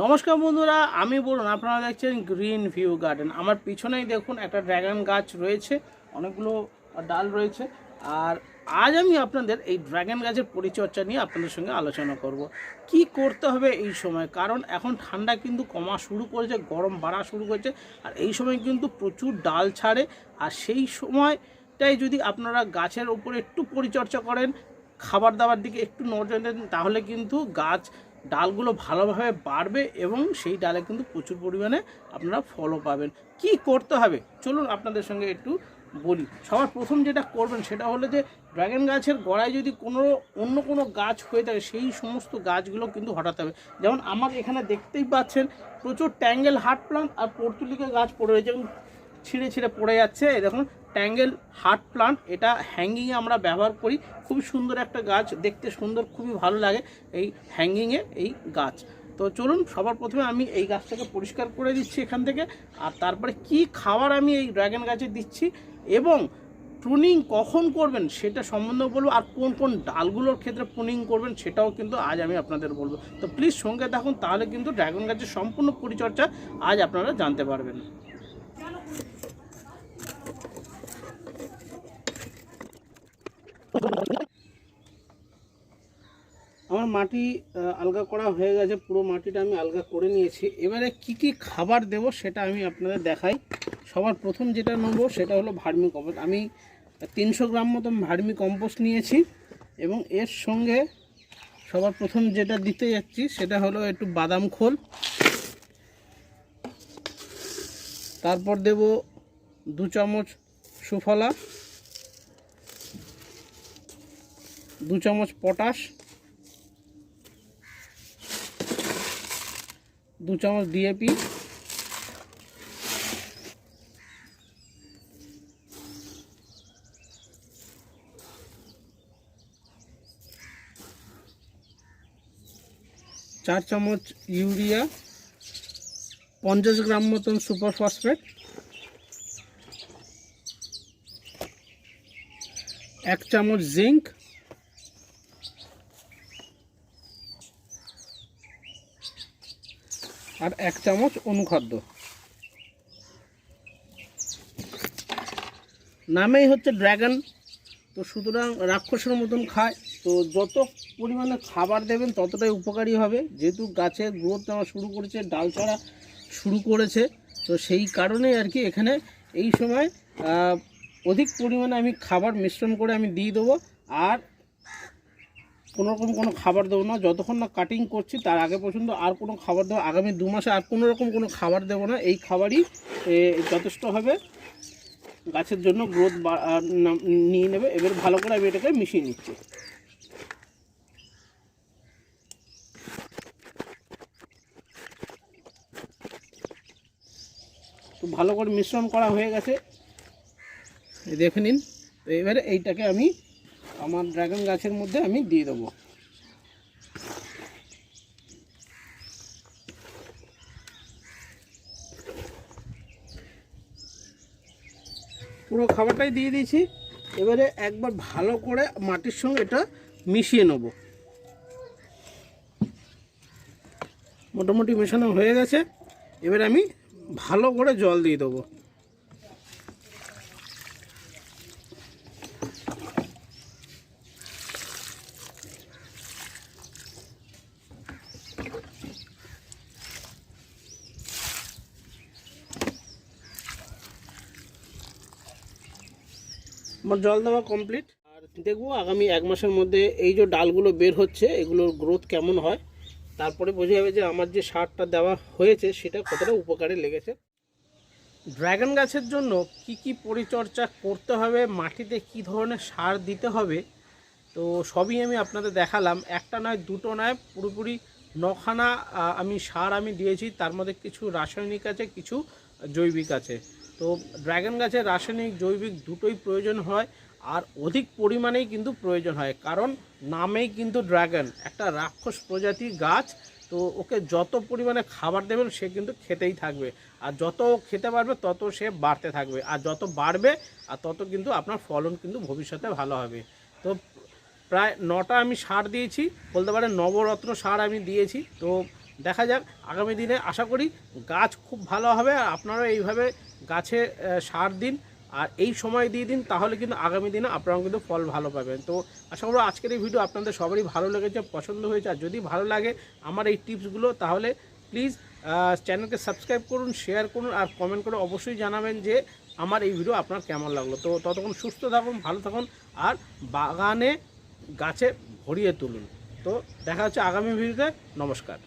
নমস্কার বন্ধুরা, আমি বলুন, আপনারা দেখছেন গ্রিন ভিউ গার্ডেন আমার পিছনেই দেখুন একটা ড্র্যাগন গাছ রয়েছে, অনেকগুলো ডাল রয়েছে। আর আজ আমি আপনাদের এই ড্রাগন গাছের পরিচর্যা নিয়ে আপনাদের সঙ্গে আলোচনা করব। কি করতে হবে এই সময়? কারণ এখন ঠান্ডা কিন্তু কমা শুরু করেছে, গরম বাড়া শুরু করেছে, আর এই সময় কিন্তু প্রচুর ডাল ছাড়ে। আর সেই সময়টাই যদি আপনারা গাছের উপরে একটু পরিচর্যা করেন, খাবার দাবার দিকে একটু নজর দেন, তাহলে কিন্তু গাছ ডালগুলো ভালোভাবে বাড়বে এবং সেই ডালে কিন্তু প্রচুর পরিমাণে আপনারা ফলও পাবেন। কি করতে হবে? চলুন আপনাদের সঙ্গে একটু বলি। সবার প্রথম যেটা করবেন সেটা হলো যে, ড্রাগন গাছের গোড়ায় যদি কোনো, অন্য কোনো গাছ হয়ে থাকে, সেই সমস্ত গাছগুলো কিন্তু হটাতে হবে। যেমন আমার এখানে দেখতেই পাচ্ছেন, প্রচুর ট্যাঙ্গেল হার্ট প্লান্ট আর পর্তুলিকা গাছ পড়ে রয়েছে ছিঁড়ে ছিঁড়ে পড়ে যাচ্ছে। দেখুন ট্যাঙ্গেল হার্ট প্লান্ট, এটা হ্যাঙ্গিংয়ে আমরা ব্যবহার করি। খুব সুন্দর একটা গাছ, দেখতে সুন্দর, খুবই ভালো লাগে এই হ্যাঙ্গিংয়ে এই গাছ। তো চলুন, সবার প্রথমে আমি এই গাছটাকে পরিষ্কার করে দিচ্ছি এখান থেকে। আর তারপরে কি খাবার আমি এই ড্রাগন গাছে দিচ্ছি এবং প্রুনিং কখন করবেন সেটা সম্বন্ধে বলব। আর কোন কোন ডালগুলোর ক্ষেত্রে প্রুনিং করবেন সেটাও কিন্তু আজ আমি আপনাদের বলব। তো প্লিজ সঙ্গে থাকুন, তাহলে কিন্তু ড্রাগন গাছের সম্পূর্ণ পরিচর্যা আজ আপনারা জানতে পারবেন। আমার মাটি আলগা করা হয়ে গেছে, পুরো মাটিটা আমি আলগা করে নিয়েছি। এবারে কি কি খাবার দেব সেটা আমি আপনাদের দেখাই। সবার প্রথম যেটা নেব সেটা হলো ভার্মি কম্পোস্ট। আমি তিনশো গ্রাম মতন ভার্মি কম্পোস্ট নিয়েছি এবং এর সঙ্গে সবার প্রথম যেটা দিতে যাচ্ছি সেটা হলো একটু বাদাম খোল। তারপর দেব দু চামচ সুফলা। দু চামচ পটাশ, দু চামচ ডিএপি চার চামচ ইউরিয়া, পঞ্চাশ গ্রাম মতন সুপার ফসফেট, এক চামচ জিঙ্ক আর এক চামচ অনুখাদ্য। নামেই হচ্ছে ড্র্যাগন তো সুতরাং রাক্ষসের মতন খায়। তো যত পরিমাণে খাবার দেবেন, ততটাই উপকারী হবে। যেহেতু গাছের গ্রোথ নেওয়া শুরু করেছে, ডাল ছাড়া শুরু করেছে, তো সেই কারণেই আর কি এখানে এই সময় অধিক পরিমাণে আমি খাবার মিশ্রণ করে আমি দিয়ে দেবো। আর কোনো রকম কোনো খাবার দেবো না। যতক্ষণ না কাটিং করছি, তার আগে পর্যন্ত আর কোনো খাবার দেবো আগামী দু মাসে আর কোনো রকম কোনো খাবার দেবো না। এই খাবারই যথেষ্ট হবে। গাছের জন্য গ্রোথ নিয়ে নেবে। এবার ভালো করে আমি এটাকে মিশিয়ে নিচ্ছি। তো ভালো করে মিশ্রণ করা হয়ে গেছে। দেখে নিন। এবারে এইটাকে আমি আমার ড্রাগন গাছের মধ্যে আমি দিয়ে দেবো। পুরো খাবারটাই দিয়ে দিয়েছি। এবারে একবার ভালো করে মাটির সঙ্গে এটা মিশিয়ে নেব। মোটামুটি মেশানো হয়ে গেছে। এবার আমি ভালো করে জল দিয়ে দেবো। আমার জল দেওয়া কমপ্লিট আর দেখব আগামী এক মাসের মধ্যে এই যে ডালগুলো বের হচ্ছে, এগুলোর গ্রোথ কেমন হয়? তারপরে বোঝা যাবে যে আমার যে সারটা দেওয়া হয়েছে, সেটা কতটা উপকারে লেগেছে। ড্রাগন গাছের জন্য কি কি পরিচর্যা করতে হবে, মাটিতে কি ধরনের সার দিতে হবে, তো সবই আমি আপনাদের দেখালাম। একটা নয়, দুটো নয়, পুরোপুরি নখানা আমি সার আমি দিয়েছি, তার মধ্যে কিছু রাসায়নিক আছে, কিছু জৈবিক আছে। তো ড্রাগন গাছের রাসায়নিক জৈবিক দুটোই প্রয়োজন হয় আর অধিক পরিমাণেই কিন্তু প্রয়োজন হয়। কারণ নামেই কিন্তু ড্রাগন, একটা রাক্ষস প্রজাতির গাছ। তো ওকে যত পরিমাণে খাবার দেবেন সে কিন্তু খেতেই থাকবে। আর যত খেতে পারবে তত সে বাড়তে থাকবে। আর যত বাড়বে আর তত কিন্তু আপনার ফলন কিন্তু ভবিষ্যতে ভালো হবে। তো প্রায় নটা আমি সার দিয়েছি। বলতে পারে নবরত্ন সার আমি দিয়েছি। তো দেখা যাক, আগামী দিনে আশা করি গাছ খুব ভালো হবে, আর আপনারা এইভাবে গাছে সার দিন, আর এই সময় দিয়ে দিন, তাহলে কিন্তু আগামী দিনে আপনারা কিন্তু ফল ভালো পাবেন। তো আশা করব আজকের এই ভিডিও আপনাদের সবারই ভালো লেগেছে, পছন্দ হয়েছে, আর যদি ভালো লাগে আমার এই টিপসগুলো, তাহলে প্লিজ চ্যানেলকে সাবস্ক্রাইব করুন শেয়ার করুন, আর কমেন্ট করে অবশ্যই জানাবেন যে আমার এই ভিডিও আপনার কেমন লাগল। তো ততক্ষণ সুস্থ থাকুন, ভালো থাকুন, আর বাগানে গাছে ভরিয়ে তুলুন। তো দেখা হচ্ছে আগামী ভিডিওতে, নমস্কার।